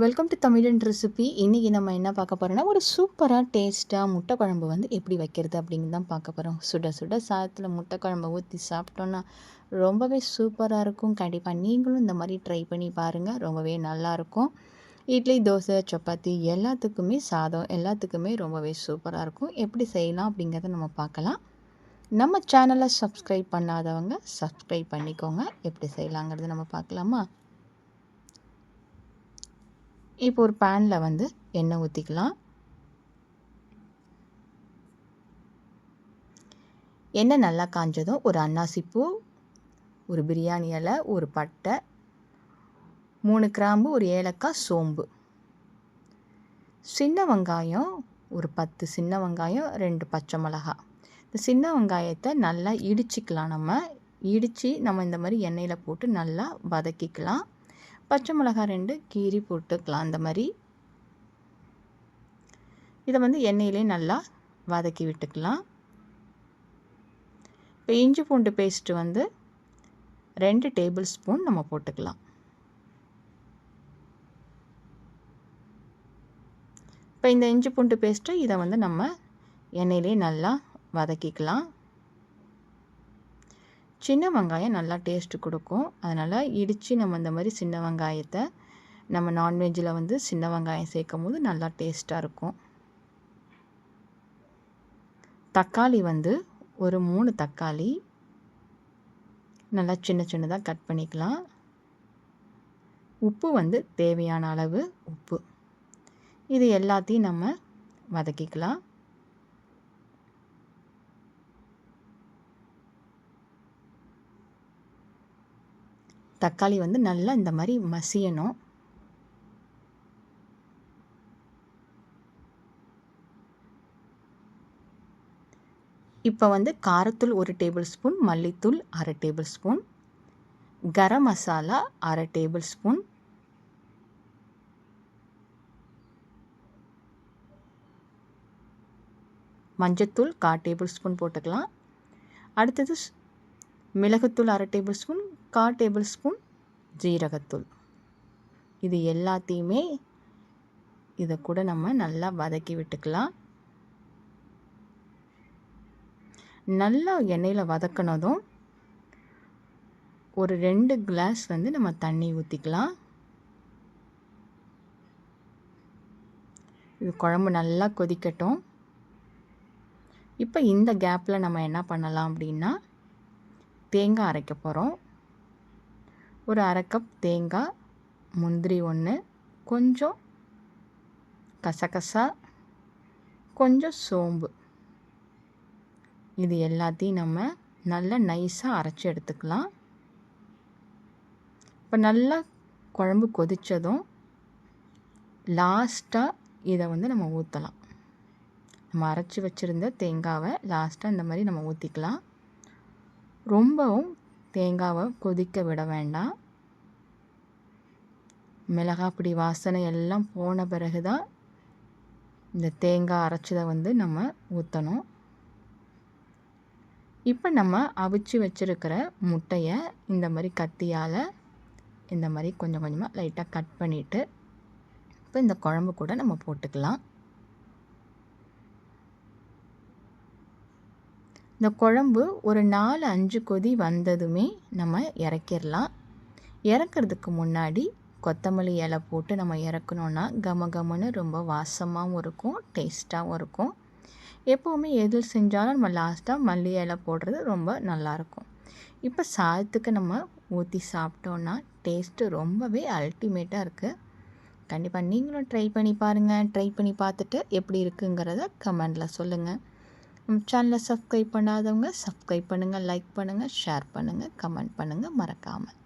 Welcome to தமிழன் recipe இன்றைக்கி நம்ம என்ன பார்க்க போகிறோன்னா ஒரு சூப்பராக டேஸ்ட்டாக முட்டை குழம்பு வந்து எப்படி வைக்கிறது அப்படின்னு தான் பார்க்க போகிறோம் சுட சுட சாதத்தில் முட்டை குழம்பு ஊற்றி சாப்பிட்டோன்னா ரொம்பவே சூப்பராக இருக்கும். கண்டிப்பாக நீங்களும் இந்த மாதிரி ட்ரை பண்ணி பாருங்கள் ரொம்பவே நல்லாயிருக்கும் இட்லி தோசை சப்பாத்தி எல்லாத்துக்குமே சாதம் எல்லாத்துக்குமே ரொம்பவே சூப்பராக இருக்கும். எப்படி செய்யலாம் அப்படிங்கிறத நம்ம பார்க்கலாம். நம்ம சேனலை சப்ஸ்கிரைப் பண்ணாதவங்க சப்ஸ்கிரைப் பண்ணிக்கோங்க. எப்படி செய்யலாங்கிறத நம்ம பார்க்கலாமா? இப்போ ஒரு பேனில் வந்து எண்ணெய் ஊற்றிக்கலாம் எண்ணெய் நல்லா காஞ்சதும் ஒரு அன்னாசிப்பூ ஒரு பிரியாணி இலை ஒரு பட்டை மூணு கிராம்பு ஒரு ஏலக்காய் சோம்பு. சின்ன வெங்காயம் ஒரு பத்து சின்ன வெங்காயம் ரெண்டு பச்சை மிளகா. இந்த சின்ன வெங்காயத்தை நல்லா இடிச்சிக்கலாம் நம்ம. இடித்து நம்ம இந்த மாதிரி எண்ணெயில் போட்டு நல்லா வதக்கிக்கலாம். பச்சை மிளகா ரெண்டு கீரி போட்டுக்கலாம். அந்த மாதிரி. இதை வந்து எண்ணெயிலே நல்லா வதக்கி விட்டுக்கலாம். இப்போ இஞ்சி பூண்டு பேஸ்ட்டு வந்து ரெண்டு டேபிள் ஸ்பூன் நம்ம போட்டுக்கலாம். இப்போ இந்த இஞ்சி பூண்டு பேஸ்ட்டு இதை வந்து நம்ம எண்ணெயிலே நல்லா வதக்கிக்கலாம். சின்ன வெங்காயம் நல்லா டேஸ்ட்டு கொடுக்கும். அதனால் இடித்து நம்ம இந்த மாதிரி சின்ன வெங்காயத்தை நம்ம நான்வெஜ்ஜில் வந்து சின்ன வெங்காயம் சேர்க்கும் போது நல்லா டேஸ்ட்டாக இருக்கும். தக்காளி வந்து ஒரு மூணு தக்காளி நல்லா சின்ன சின்னதாக கட் பண்ணிக்கலாம். உப்பு வந்து தேவையான அளவு உப்பு. இது எல்லாத்தையும் நம்ம வதக்கிக்கலாம். தக்காளி வந்து நல்லா இந்த மாதிரி மசியணும். இப்போ வந்து காரத்தூள் ஒரு டேபிள் ஸ்பூன் மல்லித்தூள் அரை டேபிள் ஸ்பூன் கரம் மசாலா அரை டேபிள் ஸ்பூன் மஞ்சத்தூள் கா டேபிள் ஸ்பூன் போட்டுக்கலாம். அடுத்தது மிளகுத்தூள் அரை டேபிள் ஸ்பூன் கா டேபிள் ஸ்பூன் ஜீரகத்தூள். இது எல்லாத்தையுமே இதை கூட நம்ம நல்லா வதக்கி விட்டுக்கலாம். நல்லா எண்ணெயில் வதக்கினதும் ஒரு ரெண்டு கிளாஸ் வந்து நம்ம தண்ணி ஊற்றிக்கலாம் இது குழம்பு நல்லா கொதிக்கட்டும். இப்போ இந்த கேப்பில் நம்ம என்ன பண்ணலாம் அப்படின்னா தேங்காய் அரைக்க போகிறோம் ஒரு அரை கப் தேங்காய் முந்திரி ஒன்று கொஞ்சம் கசகசா கொஞ்சம் சோம்பு. இது எல்லாத்தையும் நம்ம நல்லா நைஸாக அரைச்சி எடுத்துக்கலாம். இப்போ நல்லா குழம்பு கொதித்ததும் லாஸ்ட்டாக இதை வந்து நம்ம ஊற்றலாம் நம்ம அரைச்சி வச்சுருந்த தேங்காவை லாஸ்ட்டாக இந்த மாதிரி நம்ம ஊற்றிக்கலாம் ரொம்பவும் தேங்காவை கொதிக்க விட வேண்டாம். மிளகாப்பொடி வாசனை எல்லாம் போன பிறகு தான் இந்த தேங்காய் அரைச்சதை வந்து நம்ம ஊற்றணும் இப்போ நம்ம அவிச்சு வச்சுருக்கிற முட்டையை இந்த மாதிரி கத்தியால் இந்த மாதிரி கொஞ்சம் கொஞ்சமாக லைட்டாக கட் பண்ணிவிட்டு இப்போ இந்த குழம்பு கூட நம்ம போட்டுக்கலாம். இந்த குழம்பு ஒரு நாலு அஞ்சு கொதி வந்ததுமே நம்ம இறக்கிடலாம். இறக்கிறதுக்கு முன்னாடி கொத்தமல்லி இலை போட்டு நம்ம இறக்கணுன்னா கம கமன்னு ரொம்ப வாசமாகவும் இருக்கும் டேஸ்ட்டாகவும் இருக்கும். எப்போவுமே எது செஞ்சாலும் நம்ம லாஸ்ட்டாக மல்லி இலை போடுறது ரொம்ப நல்லாயிருக்கும் இப்போ சாதத்துக்கு நம்ம ஊற்றி சாப்பிட்டோன்னா டேஸ்ட்டு ரொம்பவே அல்டிமேட்டாக இருக்குது கண்டிப்பாக நீங்களும் ட்ரை பண்ணி பாருங்கள் ட்ரை பண்ணி பார்த்துட்டு எப்படி இருக்குங்கிறத கமெண்டில் சொல்லுங்கள் நம்ம சேனலை சப்ஸ்கிரைப் பண்ணாதவங்க சப்ஸ்கிரைப் பண்ணுங்கள் லைக் பண்ணுங்கள் ஷேர் பண்ணுங்கள் கமெண்ட் பண்ணுங்கள் மறக்காமல்